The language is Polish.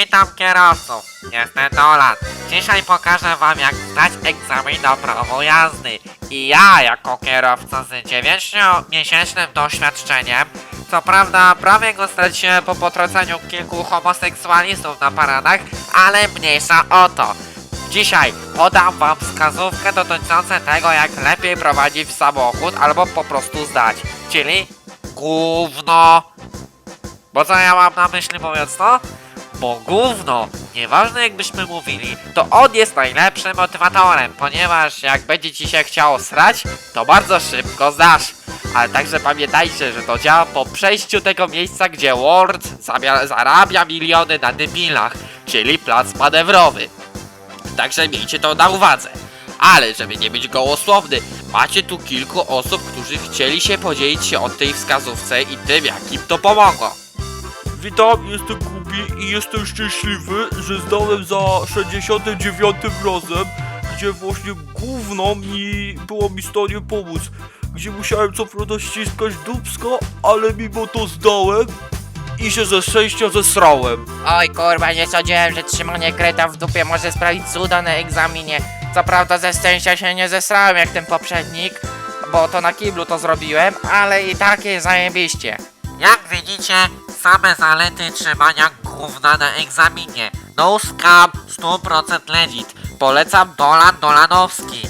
Witam kierowców, jestem Dolan. Dzisiaj pokażę wam jak zdać egzamin na prawo jazdy. I ja, jako kierowca z 9-miesięcznym doświadczeniem, co prawda prawie go straciłem po potrąceniu kilku homoseksualistów na paradach, ale mniejsza o to. Dzisiaj podam wam wskazówkę dotyczącą tego, jak lepiej prowadzić samochód albo po prostu zdać. Czyli gówno. Bo co ja mam na myśli mówiąc to? Bo gówno, nieważne jakbyśmy mówili, to on jest najlepszym motywatorem, ponieważ jak będzie ci się chciało srać, to bardzo szybko zdasz. Ale także pamiętajcie, że to działa po przejściu tego miejsca, gdzie Ward zarabia miliony na debilach, czyli plac manewrowy. Także miejcie to na uwadze. Ale żeby nie być gołosłowny, macie tu kilku osób, którzy chcieli się podzielić się o tej wskazówce i tym, jak im to pomogło. Witam, jestem Kubi i jestem szczęśliwy, że zdałem za 69 razem, gdzie właśnie gówno mi było mi w stanie pomóc. Gdzie musiałem co prawda ściskać dupsko, ale mimo to zdałem i się ze szczęścia zesrałem. Oj kurwa, nie sądziłem, że trzymanie kreta w dupie może sprawić cuda na egzaminie. Co prawda ze szczęścia się nie zesrałem jak ten poprzednik, bo to na kiblu to zrobiłem, ale i tak jest zajebiście. Jak widzicie, same zalety trzymania gówna na egzaminie. No scam, 100% legit. Polecam Dolan Dolanowski.